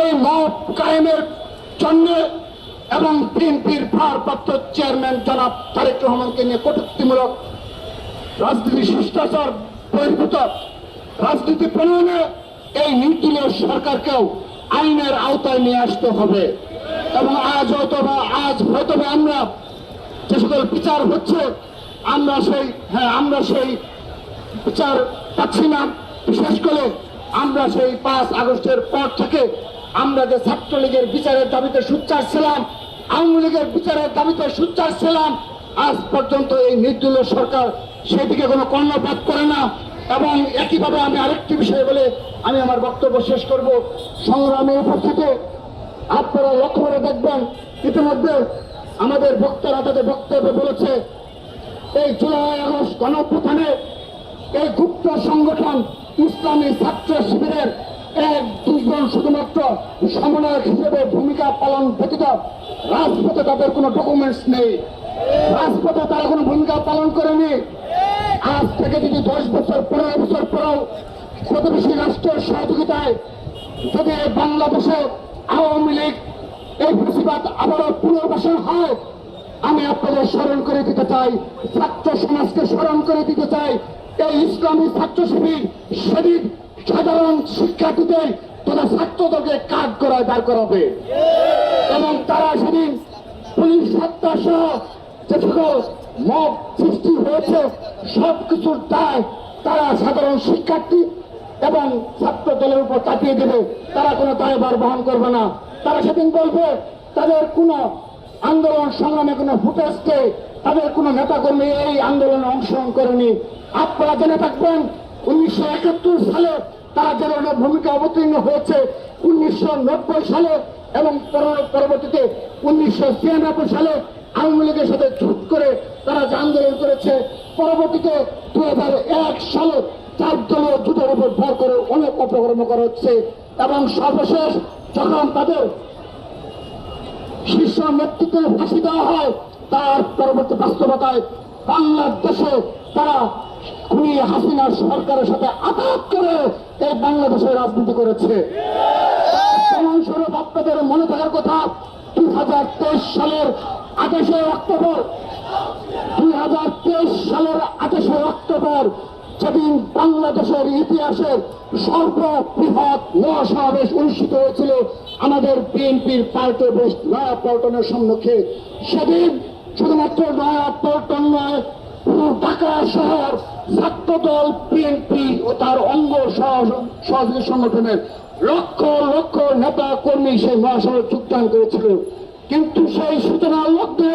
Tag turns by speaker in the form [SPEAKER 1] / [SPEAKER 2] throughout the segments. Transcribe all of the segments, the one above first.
[SPEAKER 1] এই মব কায়েমের জন্য এবং বিএনপির ভারপ্রাপ্ত চেয়ারম্যান জনাব তারেক রহমানকে নিয়ে কটূক্তিমূলক রাজনীতি শিষ্টাচার বহির্ভূত রাজনীতি প্রণয়নে এই নির্দলীয় সরকারকেও আইনের আওতায় নিয়ে আসতে হবে। এবং আজ হয়তো বা আজ হয়তোবা আমরা যে সকল বিচার হচ্ছে, আমরা সেই হ্যাঁ আমরা সেই বিচার পাচ্ছি না। বিশেষ করে আমরা সেই পাঁচ আগস্টের পর থেকে আমরা যে ছাত্রলীগের বিচারের দাবিতে সুচ্চার ছিলাম, আওয়ামী লীগের বিচারের দাবিতে সুচ্চার ছিলাম, আজ পর্যন্ত এই নির্দলীয় সরকার সেদিকে কোনো কর্ণপাত করে না। এবং একইভাবে আমি আরেকটি বিষয় বলে আমি আমার বক্তব্য শেষ করব। সংগ্রামে উপস্থিত, আপনারা লক্ষ্য করে দেখবেন, ইতিমধ্যে আমাদের বক্তারা তাদের বক্তব্যে বলেছে, এই জুলাই আগস্ট গণপ্রথানে এই গুপ্ত সংগঠন ইসলামী ছাত্র শিবিরের এক দুজন শুধুমাত্র সমন্বয়ক হিসেবে ভূমিকা পালন ব্যতীত রাজপথে তাদের কোনো ডকুমেন্টস নেই। রাজপথে তারা কোনো ভূমিকা পালন করেনি। আজ থেকে যদি দশ বছর, পনেরো বছর পরেও প্রতিবেশী রাষ্ট্রের সহযোগিতায় যদি বাংলাদেশে আওয়ামী লীগ এই বেশিরভাগ আবারও পুনর্বাসন হয়, আমি আপনাদের স্মরণ করে দিতে চাই, ছাত্র সমাজকে স্মরণ করে দিতে চাই, এই ইসলামী ছাত্র শিবির সেদিন সাধারণ শিক্ষার্থীদের তথা ছাত্রদেরকে কাজ করায় দাঁড় করাবে। এবং তারা সেদিন পুলিশ হত্যা সহ যে মব সৃষ্টি হয়েছে সব কিছুর দায় তারা সাধারণ শিক্ষার্থী এবং ছাত্র দলের উপর চাপিয়ে দেবে। তারা কোনো দায়ভার বহন করবে না। তারা সেদিন বলবে, তাদের কোনো আন্দোলন সংগ্রামে কোনো ফুটেজ নেই। তাদের কোনো নেতাকর্মী এই আন্দোলনে অংশগ্রহণ করেনি। আপনারা জেনে থাকবেন উনিশশো একাত্তর সালে তারা যে ধরনের ভূমিকা অবতীর্ণ হয়েছে, উনিশশো নব্বই সালে এবং পরবর্তীতে উনিশশো ছিয়ানব্বই সালে আওয়ামী লীগের সাথে ঝুট করে তারা যে আন্দোলন করেছে, পরবর্তীতে দু হাজার এক সালে চার দলীয় জুটের উপর ভর করে অনেক অপকর্ম করা হচ্ছে এবং সর্বশেষ যখন তাদের শীর্ষ নেতৃত্বে ফাঁসি দেওয়া হয়, তার পরবর্তী বাস্তবতায় বাংলাদেশে তারা খুনি হাসিনার সরকারের সাথে আঘাত করে এই বাংলাদেশের রাজনীতি করেছে। আপনাদের মনে থাকার কথা, দুই হাজার তেইশ সালের আঠাশে অক্টোবর, দুই হাজার তেইশ সালের আঠাশে অক্টোবর যেদিন বাংলাদেশের ইতিহাসের সর্ববৃহৎ মহাসমাবেশ অনুষ্ঠিত হয়েছিল, আমাদের বিএনপির পাল্টে বেশ নয়া পল্টনের সম্মুখে। সেদিন শুধুমাত্র নয়া পল্টন নয় ঢাকা শহর ছাত্রদল, বিএনপি ও তার অঙ্গ সহযোগী সংগঠনের লক্ষ লক্ষ নেতা কর্মী সেই মহাসভায় যোগদান করেছিল। কিন্তু সেই সূচনার মধ্যে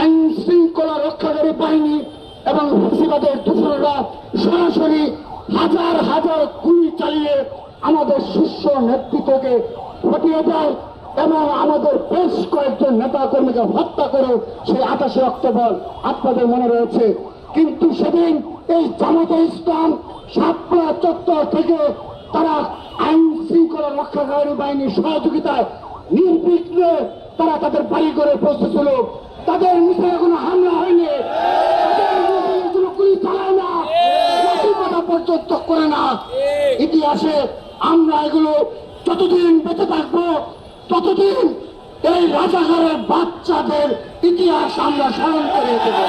[SPEAKER 1] আইন শৃঙ্খলা রক্ষাকারী বাহিনী এবং ফেসিবাদের দূষণরা সরাসরি হাজার হাজার গুলি চালিয়ে আমাদের শীর্ষ নেতৃত্বকে হটিয়ে দেয়। এবং আমাদের বেশ কয়েকজন নেতা কর্মীকে হত্যা করে সেই আঠাশে অক্টোবর আপনাদের মনে রয়েছে? কিন্তু সেদিন এই জামাতে ইসলাম সাতপুরা চত্বর থেকে তারা আইন শৃঙ্খলা রক্ষাকারী বাহিনীর সহযোগিতায় নির্বিঘ্নে তারা তাদের বাড়ি করে পৌঁছেছিল তাদের নিচে কোনো হামলা হয়নি। করে না। ইতিহাসে আমরা এগুলো যতদিন বেঁচে থাকব ততদিন এই রাজাহারের বাচ্চাদের ইতিহাস আমরা স্মরণ করে দেবো